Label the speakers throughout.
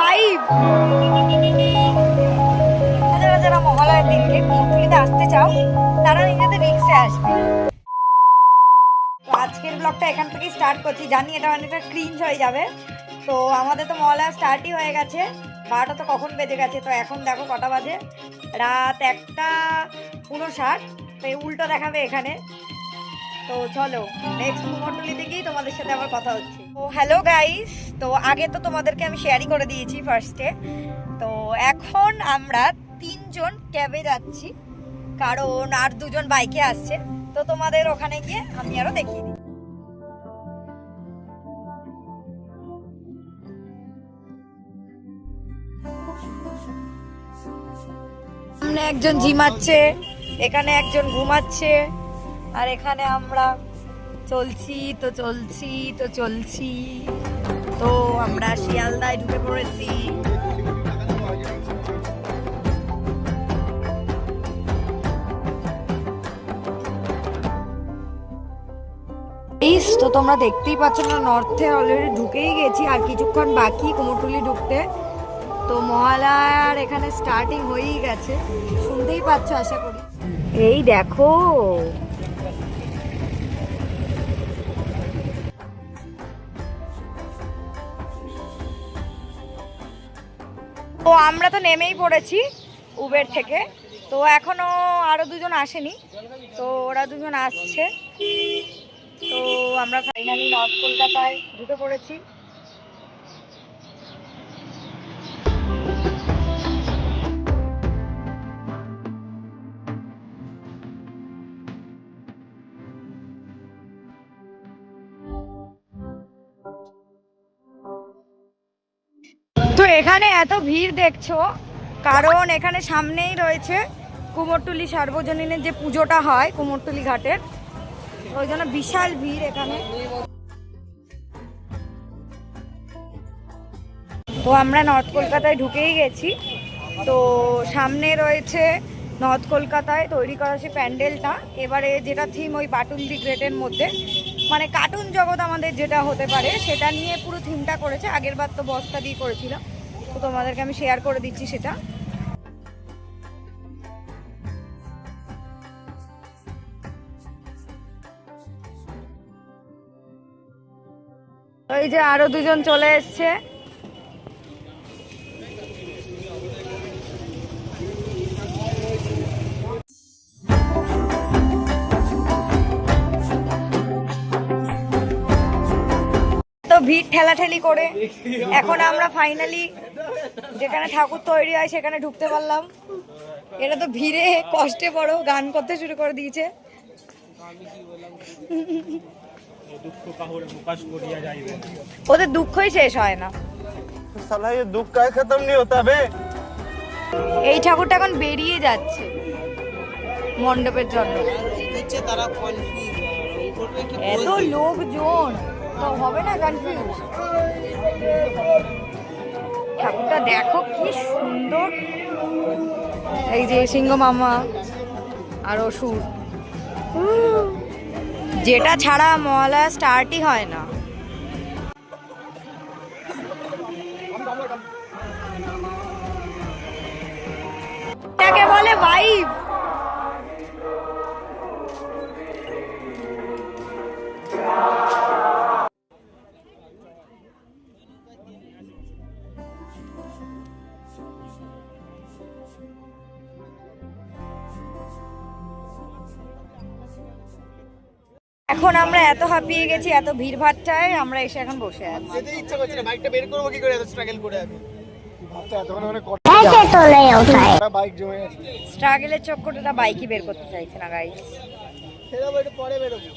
Speaker 1: Vibe যারা যারা মহালয়ের দিনকে কুমোরটুলিতে আসতে চাও, তারা নিজেদের রিক্সে আসবে। আজকের ব্লগটা এখান থেকে স্টার্ট করছি। জানি এটা অনেকটা ক্রিঞ্জ হয়ে যাবে। তো আমাদের তো মহালয়া স্টার্টই হয়ে গেছে। বারোটা তো কখন বেজে গেছে? তো এখন দেখো কটা বাজে। রাত একটা উনষাট তো উল্টো দেখাবে এখানে। তো চলো নেক্সট কুমোরটুলিতে গিয়ে তোমাদের সাথে আবার কথা হচ্ছে। তো হ্যালো গাইস তো আগে তো তোমাদেরকে আমি শেয়ারই করে দিয়েছি ফার্স্টে তো এখন আমরা তিনজন ক্যাবে যাচ্ছি, কারণ আর দুজন বাইকে আসছে। তো তোমাদের ওখানে গিয়ে আমি আরও দেখিয়ে দিই। সামনে একজন জিমাচ্ছে, এখানে একজন ঘুমাচ্ছে। আর এখানে আমরা চলছি, তো চলছি তো চলছি। তো আমরা শিয়ালদায় ঢুকে পড়েছি। তো তোমরা দেখতেই পাচ্ছ না নর্থে অলরেডি ঢুকেই গেছি, আর কিছুক্ষণ বাকি কুমোরটুলি ঢুকতে। তো মহালয়ার এখানে স্টার্টিং হয়েই গেছে। শুনতেই পাচ্ছ, আশা করি। এই দেখো তো আমরা তো নেমেই পড়েছি উবের থেকে। তো এখনও আরও দুজন আসেনি। তো ওরা দুজন আসছে। তো আমরা ফাইনালি নর্থ কলকাতায় ঢুকে পড়েছি। এখানে এত ভিড় দেখছ, কারণ এখানে সামনেই রয়েছে কুমোরটুলি সার্বজনীনের যে পুজোটা হয় কুমোরটুলি ঘাটের। ওই জন্য বিশাল ভিড় এখানে। তো আমরা নর্থ কলকাতায় ঢুকেই গেছি। তো সামনে রয়েছে নর্থ কলকাতায় তৈরি করা সে প্যান্ডেলটা। এবারে যেটা থিম ওই বাটুল দি গ্রেটের মধ্যে। মানে কার্টুন জগৎ আমাদের যেটা হতে পারে, সেটা নিয়ে পুরো থিমটা করেছে। আগের বার তো বস্তা দিয়ে করেছিল তো তোমাদেরকে আমি শেয়ার করে দিচ্ছি সেটা। এই যে আরও দুজন চলে এসছে। ভিড় ঠেলাঠেলি করে। এখন আমরা ফাইনালি যেখানে ঠাকুর তৈরি হয় সেখানে ঢুকতে পারলাম। এটা তো ভিড়ে কষ্টে বড় গান করতে শুরু করে দিয়েছে। ওদের দুঃখই শেষ হয় না। এই ঠাকুরটা এখন বেরিয়ে যাচ্ছে মণ্ডপের জন্য। এত লোকজন তো হবে না কনফিউজ ঠাকুরটা দেখো কি সুন্দর। এই যে সিংহ মামা আর অসুর। যেটা ছাড়া মহালয়া স্টার্টই হয় না। বলে ভাইব এখন আমরা এত হাঁপিয়ে গেছি এত ভিড় ভাট্টায় আমরা এসে এখন বসে আছি।
Speaker 2: যেতে ইচ্ছা করছে না বাইকটা বের করব কি করে এত স্ট্রাগল করে আমি? জমে আছে
Speaker 1: স্ট্রাগলের চক্করটা বাইকই বের করতে চাইছে না গাইস
Speaker 2: পরে বেরোবো।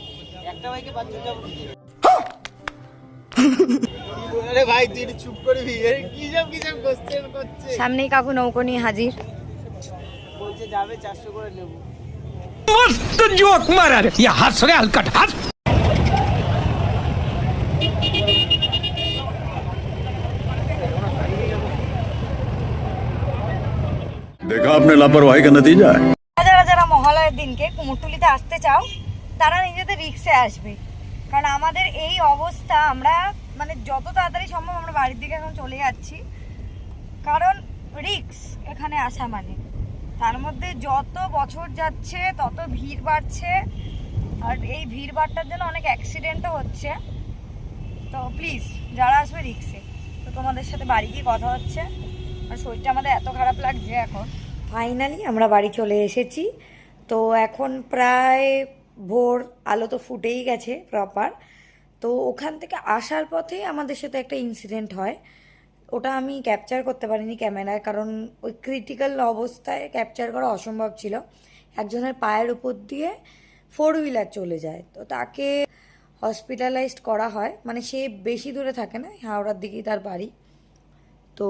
Speaker 2: একটা বাইকে পাঁচজন যাব। ভাই তুই চুপ করবি এর কি সব কি সব করছে
Speaker 1: সামনেই কাকু নৌকো নিয়ে হাজির।
Speaker 2: বলছে যাবে চারশো করে নেব।
Speaker 3: मस्त जोक मारा रे या हंस रे हलकट हंस
Speaker 4: देखा आपने लापरवाही का नतीजा है
Speaker 1: যারা যারা মহালয়ের দিনকে কুমোরটুলিতে আসতে চাও তারা নিজেদের রিক্সে আসবে কারণ আমাদের এই অবস্থা আমরা মানে যত তাড়াতাড়ি সম্ভব আমরা বাড়ির দিকে এখন চলে যাচ্ছি কারণ রিক্স এখানে আসা মানে তার মধ্যে যত বছর যাচ্ছে, তত ভিড় বাড়ছে। আর এই ভিড় বাড়টার জন্য অনেক অ্যাক্সিডেন্টও হচ্ছে। তো প্লিজ যারা আসবে রিক্সে তো তোমাদের সাথে বাড়ি গিয়ে কথা হচ্ছে। আর শরীরটা আমাদের এত খারাপ লাগছে এখন। ফাইনালি আমরা বাড়ি চলে এসেছি। তো এখন প্রায় ভোর, আলো তো ফুটেই গেছে প্রপার তো ওখান থেকে আসার পথেই আমাদের সাথে একটা ইনসিডেন্ট হয়। ওটা আমি ক্যাপচার করতে পারিনি ক্যামেরায় কারণ ওই ক্রিটিক্যাল অবস্থায় ক্যাপচার করা অসম্ভব ছিল। একজনের পায়ের উপর দিয়ে ফোর হুইলার চলে যায়। তো তাকে হসপিটালাইজড করা হয়। মানে সে বেশি দূরে থাকে না, হাওড়ার দিকেই তার বাড়ি। তো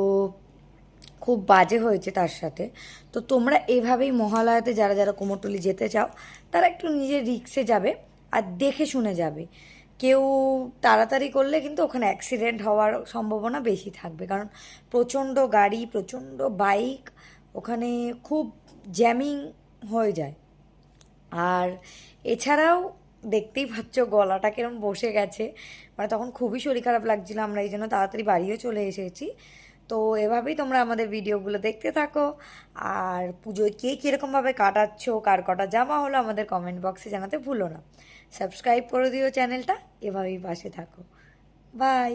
Speaker 1: খুব বাজে হয়েছে তার সাথে। তো তোমরা এভাবেই মহালয়াতে যারা যারা কুমোরটুলি যেতে চাও, তারা একটু নিজের রিক্সে যাবে আর দেখে শুনে যাবে। কেউ তাড়াতাড়ি করলে কিন্তু ওখানে অ্যাক্সিডেন্ট হওয়ার সম্ভাবনা বেশি থাকবে। কারণ প্রচণ্ড গাড়ি, প্রচণ্ড বাইক ওখানে খুব জ্যামিং হয়ে যায়। আর এছাড়াও দেখতেই পাচ্ছ গলাটা কিরম বসে গেছে। মানে তখন খুবই শরীর খারাপ লাগছিল, আমরা এই জন্য তাড়াতাড়ি বাড়িও চলে এসেছি। তো এভাবেই তোমরা আমাদের ভিডিওগুলো দেখতে থাকো। আর পুজোয় কে কীরকমভাবে কাটাচ্ছ, কার কটা জামা হলো আমাদের কমেন্ট বক্সে জানাতে ভুলো না। সাবস্ক্রাইব করে দিও চ্যানেলটা, এভাবেই পাশে থাকো। বাই